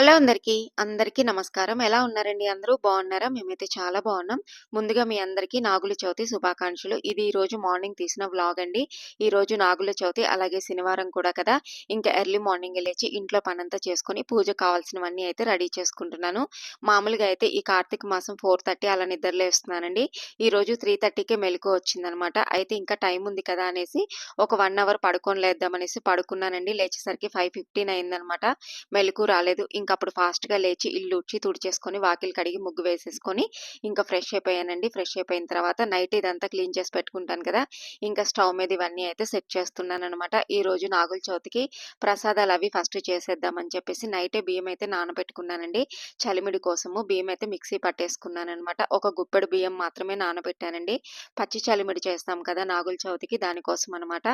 Hello అందరికీ. అందరికీ నమస్కారం. ఎలా ఉన్నారండి అందరూ? బాగున్నారా? మేమైతే చాలా బాగున్నాం. ముందుగా మీ అందరికీ నాగుల చవితి శుభాకాంక్షలు. ఇది ఈరోజు మార్నింగ్ తీసిన వ్లాగ్ అండి. ఈరోజు నాగుల చవితి అలాగే శనివారం కూడా కదా! ఇంకా ఎర్లీ మార్నింగ్ లేచి ఇంట్లో పనంతా చేసుకొని పూజకు కావాల్సినవన్నీ అయితే రెడీ చేసుకుంటున్నాను. మామూలుగా అయితే ఈ కార్తీక మాసం 4:30 అలా నిద్రలేస్తున్నానండి. ఈరోజు 3:30కే మెలుకువ వచ్చిందనమాట. అయితే ఇంకా టైం ఉంది కదా అనేసి ఒక వన్ అవర్ పడుకొని లేద్దామనేసి పడుకున్నానండి. లేచేసరికి 5:15 అయిందనమాట. మెలకు రాలేదు. ఇంకా అప్పుడు ఫాస్ట్‌గా లేచి ఇల్లు ఊడ్చి, తుడిచేసుకొని, వాకిలి కడిగి, ముగ్గు వేసేసుకొని, ఇంకా ఫ్రెష్ అయిపోయానండి. ఫ్రెష్ అయిపోయిన తర్వాత నైట్ ఇదంతా క్లీన్ చేసి పెట్టుకుంటాను కదా! ఇంకా స్టవ్ మీద ఇవన్నీ అయితే సెట్ చేస్తున్నానమాట ఈ రోజు నాగుల చవితికి ప్రసాదాలు అవి ఫస్ట్ చేసేద్దామని చెప్పేసి నైటే బియ్యం అయితే నానబెట్టుకున్నానండి. చలిమిడి కోసము బియ్యం అయితే మిక్సీ పట్టేసుకున్నాననమాట. ఒక గుప్పెడు బియ్యం మాత్రమే నానబెట్టానండి. పచ్చి చలిమిడి చేస్తాం కదా నాగుల చవితికి దానికోసం అనమాట.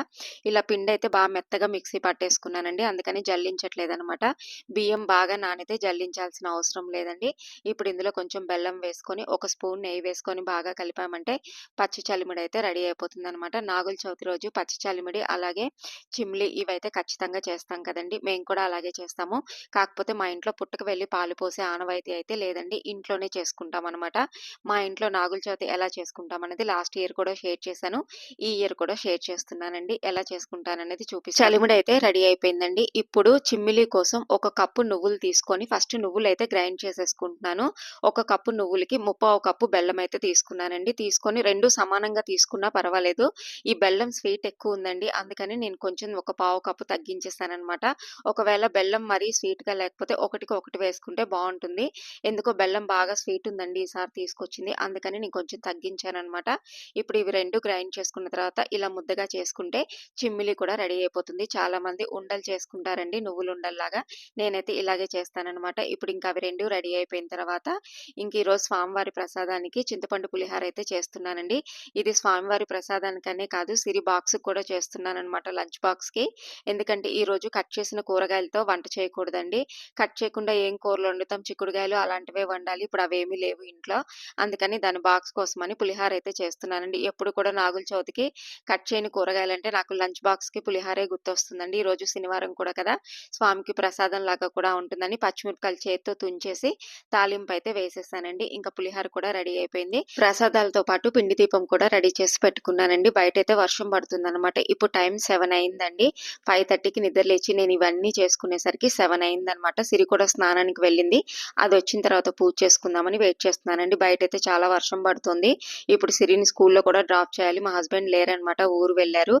ఇలా పిండి అయితే బాగా మెత్తగా మిక్సీ పట్టేసుకున్నానండి. అందుకని జల్లించట్లేదనమాట. బియ్యం బాగా నానితే జల్లించాల్సిన అవసరం లేదండి. ఇప్పుడు ఇందులో కొంచెం బెల్లం వేసుకొని, ఒక స్పూన్ నెయ్యి వేసుకొని బాగా కలిపామంటే పచ్చి చలిమిడి అయితే రెడీ అయిపోతుందనమాట. నాగుల చవితి రోజు పచ్చి చలిమిడి అలాగే చిమ్లీ ఇవైతే ఖచ్చితంగా చేస్తాం కదండి మేము కూడా అలాగే చేస్తాము. కాకపోతే మా ఇంట్లో పుట్టుకు వెళ్ళి పాలు పోసే ఆనవాయితీ అయితే లేదండి. ఇంట్లోనే చేసుకుంటాం అనమాట మా ఇంట్లో నాగుల చవితి ఎలా చేసుకుంటాం అనేది లాస్ట్ ఇయర్ కూడా షేర్ చేశాను. ఈ ఇయర్ కూడా షేర్ చేస్తున్నానండి. ఎలా చేసుకుంటాననేది చూపిస్తాను. చలిమిడి అయితే రెడీ అయిపోయిందండి. ఇప్పుడు చిమ్మిలి కోసం ఒక కప్పు నువ్వులు తీసుకొని ఫస్ట్ నువ్వులైతే గ్రైండ్ చేసేసుకుంటున్నాను. ఒక కప్పు నువ్వులకి ముప్పావు కప్పు బెల్లం అయితే తీసుకున్నానండి. తీసుకొని రెండు సమానంగా తీసుకున్నా పర్వాలేదు. ఈ బెల్లం స్వీట్ ఎక్కువ ఉందండి. అందుకని నేను కొంచెం ఒక పావు కప్పు తగ్గించేసాననమాట. ఒకవేళ బెల్లం మరీ స్వీట్‌గా లేకపోతే ఒకటికి ఒకటి వేసుకుంటే బాగుంటుంది ఎందుకో బెల్లం బాగా స్వీట్ ఉందండి ఈసారి తీసుకొచ్చింది. అందుకని నేను కొంచెం తగ్గించానమాట ఇప్పుడు ఇవి రెండు గ్రైండ్ చేసుకున్న తర్వాత ఇలా ముద్దగా చేసుకుంటే చిమ్మిలి కూడా రెడీ అయిపోతుంది. చాలామంది ఉండలు చేసుకుంటారండి నువ్వులు ఉండల్లాగా. నేనైతే ఇలాగే చేస్తానన్నమాట ఇప్పుడు ఇంకా అవి రెండు రెడీ అయిపోయిన తర్వాత ఇంక ఈరోజు స్వామివారి ప్రసాదానికి చింతపండు పులిహార అయితే చేస్తున్నానండి. ఇది స్వామివారి ప్రసాదానికనే కాదు సిరి బాక్స్ కూడా చేస్తున్నాననమాట లంచ్ బాక్స్‌కి. ఎందుకంటే ఈరోజు కట్ చేసిన కూరగాయలతో వంట చేయకూడదండి. కట్ చేయకుండా ఏం కూరలు వండుతాం చిక్కుడుగాయలు అలాంటివే వండాలి. ఇప్పుడు అవేమీ లేవు ఇంట్లో. అందుకని దాని బాక్స్ కోసమని పులిహార అయితే చేస్తున్నానండి. ఎప్పుడు కూడా నాగుల చవితికి కట్ చేయని కూరగాయలంటే నాకు లంచ్ బాక్స్‌కి పులిహారే గుర్తొస్తుందండి. ఈరోజు శనివారం కూడా కదా! స్వామికి ప్రసాదం లాగా కూడా ఉంటుందని పచ్చిమిరపకాయలు చేతితో తుంచేసి తాలింపు అయితే వేసేసానండి. ఇంకా పులిహార కూడా రెడీ అయిపోయింది. ప్రసాదాలతో పాటు పిండి దీపం కూడా రెడీ చేసి పెట్టుకున్నానండి. బయటైతే వర్షం పడుతుంది అనమాట ఇప్పుడు టైం సెవెన్ అయిందండి. 5:30కి నిద్ర లేచి నేను ఇవన్నీ చేసుకునేసరికి సెవెన్ అయిందనమాట. సిరి కూడా స్నానానికి వెళ్ళింది. వచ్చిన తర్వాత పూజ చేసుకుందామని వెయిట్ చేస్తున్నానండి. బయటైతే చాలా వర్షం పడుతుంది. ఇప్పుడు సిరిని స్కూల్‌లో కూడా డ్రాప్ చేయాలి. మా హస్బెండ్ లేరనమాట. ఊరు వెళ్ళారు.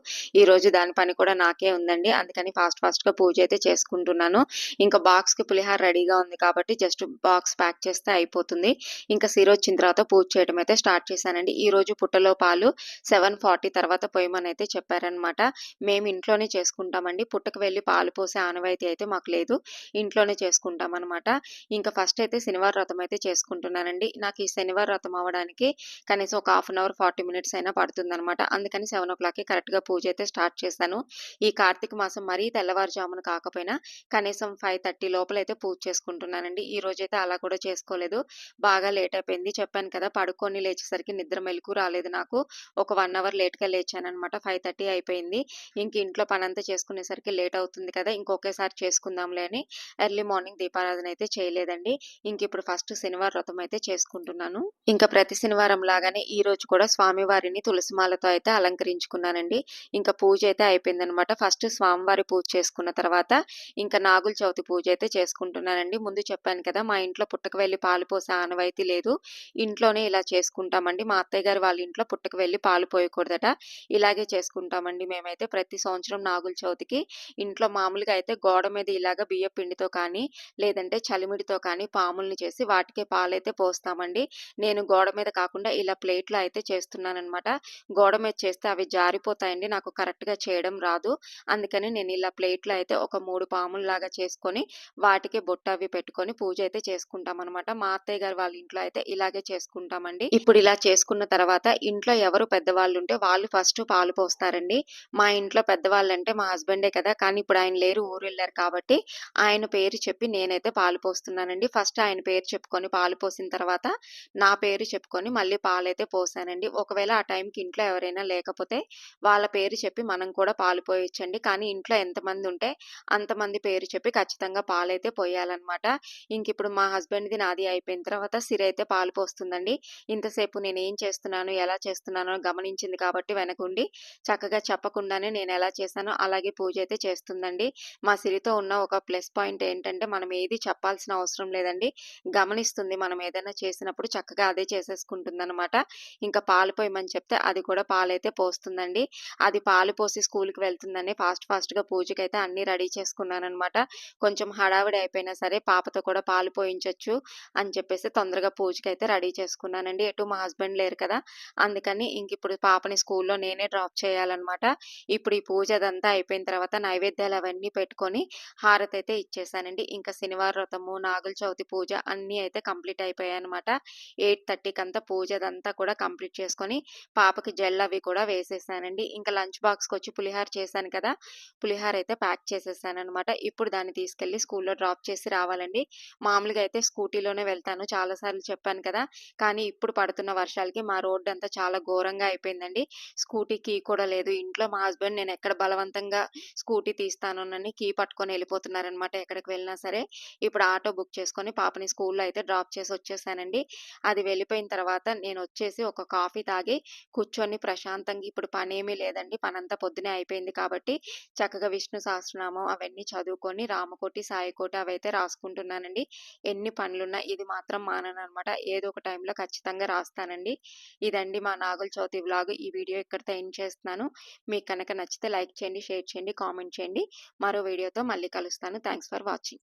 రోజు దాని పని కూడా నాకే ఉందండి. అందుకని ఫాస్ట్ ఫాస్ట్‌గా పూజ అయితే చేసుకుంటున్నాను. ఇంకా బాక్స్‌కి పులిహార రెడీగా ఉంది కాబట్టి జస్ట్ బాక్స్ ప్యాక్ చేస్తే అయిపోతుంది. ఇంకా సిరి వచ్చిన తర్వాత పూజ చేయడం అయితే స్టార్ట్ చేశానండి. ఈ రోజు పుట్టలో పాలు 7:40 తర్వాత పోయమని అయితే చెప్పారనమాట. మేము ఇంట్లోనే చేసుకుంటామండి. పుట్టకు వెళ్ళి పాలు పోసే ఆనవాయితీ అయితే మాకు లేదు. ఇంట్లోనే చేసుకుంటామనమాట. ఇంకా ఫస్ట్ అయితే శనివారం వ్రతం అయితే చేసుకుంటున్నానండి. నాకు ఈ శనివారం వ్రతం అవ్వడానికి కనీసం ఒక హాఫ్ అన్ అవర్, 40 మినిట్స్ అయినా పడుతుందనమాట. అందుకని 7:00కి కరెక్ట్‌గా పూజ అయితే స్టార్ట్ చేశాను. ఈ కార్తీక మాసం మరీ తెల్లవారుజామున కాకపోయినా కనీసం 5:30 అయితే పూజ చేసుకుంటున్నానండి. అయితే అలా కూడా చేసుకోలేదు. బాగా లేట్ అయిపోయింది. చెప్పాను కదా! పడుకొని లేచేసరికి నిద్ర మెలకు రాలేదు నాకు. ఒక వన్ అవర్ లేట్‌గా లేచాననమాట. 5:30 అయిపోయింది. ఇంక ఇంట్లో పనంతా చేసుకునేసరికి లేట్ అవుతుంది కదా! ఇంకొకేసారి చేసుకుందాంలే అని ఎర్లీ మార్నింగ్ దీపారాధన అయితే చేయలేదండి. ఇంక ఇప్పుడు ఫస్ట్ శనివారం వ్రతం అయితే చేసుకుంటున్నాను. ఇంకా ప్రతి శనివారం లాగానే ఈ రోజు కూడా స్వామివారిని తులసిమాలతో అయితే అలంకరించుకున్నానండి. ఇంకా పూజ అయితే అయిపోయిందనమాట. ఫస్ట్ స్వామివారి పూజ చేసుకున్న తర్వాత ఇంకా నాగుల చవితి పూజ అయితే చేసుకుంటున్నానండి. ముందు చెప్పాను కదా! మా ఇంట్లో పుట్టకు వెళ్ళి పాలు పోసే ఆనవాయితీ లేదు. ఇంట్లోనే ఇలా చేసుకుంటామండి. మా అత్తయ్య గారు వాళ్ళ ఇంట్లో పుట్టకు వెళ్ళి పాలు పోయకూడదట. ఇలాగే చేసుకుంటామండి మేమైతే ప్రతి సంవత్సరం నాగుల చవితికి ఇంట్లో మామూలుగా అయితే గోడ మీద ఇలాగ బియ్య పిండితో కానీ, లేదంటే చలిమిడితో కానీ పాముల్ని చేసి వాటికే పాలైతే పోస్తామండి. నేను గోడ మీద కాకుండా ఇలా ప్లేట్‌లో అయితే చేస్తున్నాననమాట. గోడ మీద చేస్తే అవి జారిపోతాయండి. నాకు కరెక్ట్‌గా చేయడం రాదు. అందుకని నేను ఇలా ప్లేట్‌లో అయితే ఒక 3 పాముల్లాగా చేసుకొని వాటి వాటికి బొట్ట అవి పెట్టుకొని పూజ అయితే చేసుకుంటాం అనమాట మా అత్తయ్య గారు వాళ్ళ ఇంట్లో అయితే ఇలాగే చేసుకుంటామండి. ఇప్పుడు ఇలా చేసుకున్న తర్వాత ఇంట్లో ఎవరు పెద్దవాళ్ళు ఉంటే వాళ్ళు ఫస్ట్ పాలు పోస్తారండి. మా ఇంట్లో పెద్దవాళ్ళు అంటే మా హస్బెండే కదా! కానీ ఇప్పుడు ఆయన లేరు ఊరు వెళ్ళారు కాబట్టి ఆయన పేరు చెప్పి నేనైతే పాలు పోస్తున్నానండి. ఫస్ట్ ఆయన పేరు చెప్పుకొని పాలు పోసిన తర్వాత నా పేరు చెప్పుకొని మళ్ళీ పాలైతే పోసానండి. ఒకవేళ ఆ టైంకి ఇంట్లో ఎవరైనా లేకపోతే వాళ్ళ పేరు చెప్పి మనం కూడా పాలు పోయొచ్చండి. కానీ ఇంట్లో ఎంతమంది ఉంటే అంతమంది పేరు చెప్పి ఖచ్చితంగా పాలైతే పోయాలన్నమాట. ఇంకిప్పుడు మా హస్బెండ్‌ది, నాది అయిపోయిన తర్వాత సిరి అయితే పాలు పోస్తుందండి. ఇంతసేపు నేను ఏం చేస్తున్నాను, ఎలా చేస్తున్నానో గమనించింది కాబట్టి వెనకుండి చక్కగా చెప్పకుండానే నేను ఎలా చేశానో అలాగే పూజ అయితే చేస్తుందండి. మా సిరితో ఉన్న ఒక ప్లస్ పాయింట్ ఏంటంటే మనం ఏది చెప్పాల్సిన అవసరం లేదండి. గమనిస్తుంది మనం ఏదైనా చేసినప్పుడు చక్కగా అదే చేసేసుకుంటుందనమాట. ఇంకా పాలు పోయమని చెప్తే అది కూడా పాలైతే పోస్తుందండి. అది పాలు పోసి స్కూల్కి వెళ్తుందని ఫాస్ట్ ఫాస్ట్‌గా పూజకైతే అన్నీ రెడీ చేసుకున్నాననమాట. కొంచెం హడావిడి అయిపోయినా సరే పాపతో కూడా పాలు పోయించొచ్చు అని చెప్పేసి తొందరగా పూజకి అయితే రెడీ చేసుకున్నానండి. ఎటు మా హస్బెండ్ లేరు కదా! అందుకని ఇంకిప్పుడు పాపని స్కూల్లో నేనే డ్రాప్ చేయాలన్నమాట ఇప్పుడు ఈ పూజ అదంతా అయిపోయిన తర్వాత నైవేద్యాలు అవన్నీ పెట్టుకొని హారతైతే ఇచ్చేసానండి. ఇంకా శనివారం వ్రతము, నాగుల చవితి పూజ అన్నీ అయితే కంప్లీట్ అయిపోయాయన్నమాట ఎయిట్ థర్టీకి అంతా పూజ అదంతా కూడా కంప్లీట్ చేసుకొని పాపకి జెల్ అవి కూడా వేసేసానండి. ఇంకా లంచ్ బాక్స్‌కొచ్చి పులిహోర చేశాను కదా! పులిహోర అయితే ప్యాక్ చేసేసాననమాట. ఇప్పుడు దాన్ని తీసుకెళ్ళి స్కూల్లో డ్రాప్ డ్రాప్ చేసి రావాలండి. మామూలుగా అయితే స్కూటీలోనే వెళ్తాను. చాలా సార్లు చెప్పాను కదా! కానీ ఇప్పుడు పడుతున్న వర్షాలకి మా రోడ్డు అంతా చాలా ఘోరంగా అయిపోయిందండి. స్కూటీ కీ కూడా లేదు. ఇంట్లో మా హస్బెండ్ నేను ఎక్కడ బలవంతంగా స్కూటీ తీస్తానోనని కీ పట్టుకొని వెళ్ళిపోతున్నారనమాట ఎక్కడికి వెళ్ళినా సరే. ఇప్పుడు ఆటో బుక్ చేసుకొని పాపని స్కూల్లో అయితే డ్రాప్ చేసి వచ్చేసానండి. అది వెళ్ళిపోయిన తర్వాత నేను వచ్చేసి ఒక కాఫీ తాగి కూర్చొని ప్రశాంతంగా ఇప్పుడు పనేమీ లేదండి. పనంతా పొద్దున్నే అయిపోయింది కాబట్టి చక్కగా విష్ణు సహస్రనామం అవన్నీ చదువుకొని రామకోటి, సాయికోట అవైతే రాసుకుంటున్నానండి. ఎన్ని పనులున్నా ఇది మాత్రం మానననమాట. ఏదో ఒక టైంలో ఖచ్చితంగా రాస్తానండి. ఇదండి మా నాగుల చవితి వ్లాగ్. ఈ వీడియో ఇక్కడితో ఎండ్ చేస్తున్నాను. మీకు కనుక నచ్చితే లైక్ చేయండి, షేర్ చేయండి, కామెంట్ చేయండి. మరో వీడియోతో మళ్ళీ కలుస్తాను. Thanks for watching.